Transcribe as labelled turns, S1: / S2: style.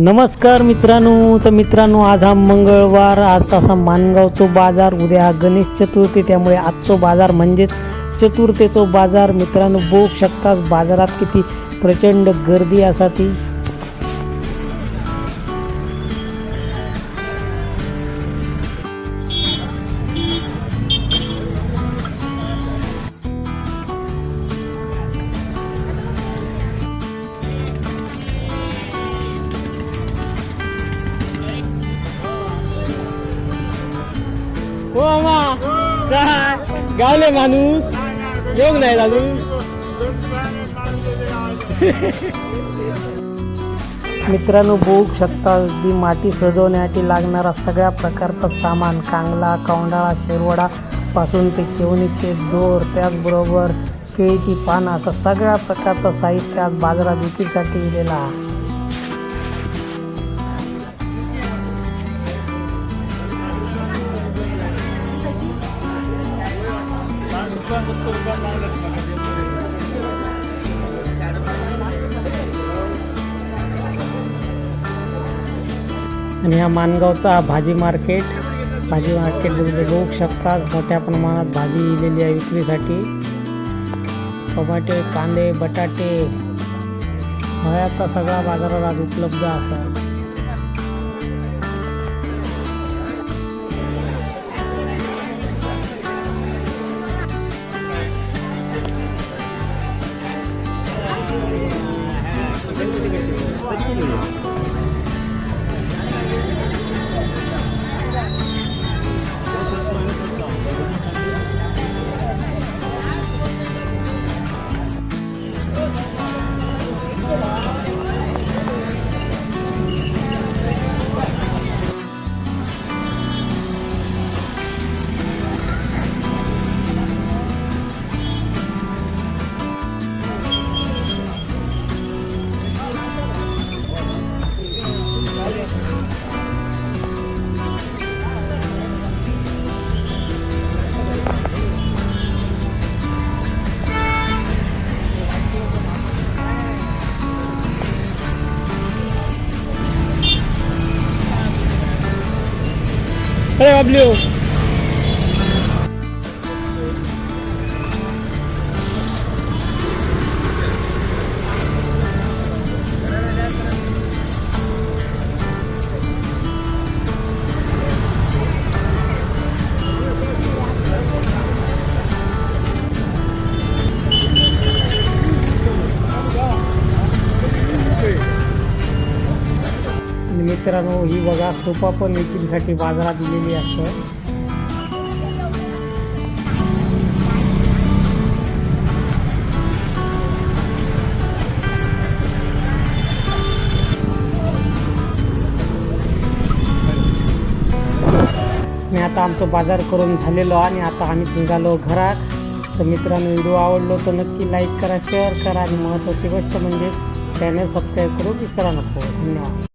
S1: नमस्कार मित्रांनो तर मित्रांनो आज हा मंगळवार आज असा मानगावचो बाजार उद्या हा गणेश चतुर्थी त्यामुळे आजचो बाजार म्हणजेच चतुर्थीचो बाजार. मित्रांनो बघू शकतात बाजारात किती प्रचंड गर्दी असा ती हो गावले माणूस. योग नाही दादू? मित्रांनो बघू शकता अगदी माती सजवण्यासाठी लागणारा सगळ्या प्रकारचं सामान कांगला कावंडाळा शेरवडा पासून ते केवणीचे दोर त्याचबरोबर केळीची पानं असं सगळ्या प्रकारचं साहित्य आज बाजारात विक्रीसाठी दिलेलं आणि हा मानगावचा हा भाजी मार्केट भाजी मार्केट बघू शकता मोठ्या प्रमाणात भाजी इलेली आहे विक्रीसाठी. टोमॅटे कांदे बटाटे आता सगळा बाजारात आज उपलब्ध असतात Valeu, Abril! मित्रांनो ही बघा सोपा पण विक्रीसाठी बाजारात दिलेली असतं. मी आता आमचं बाजार करून झालेलो आणि आता आम्ही निघालो घरात. तर मित्रांनो व्हिडिओ आवडलो तर नक्की लाईक करा शेअर करा. आणि महत्त्वाची गोष्ट म्हणजे चॅनल सबस्क्राईब करू विसरा नको. धन्यवाद.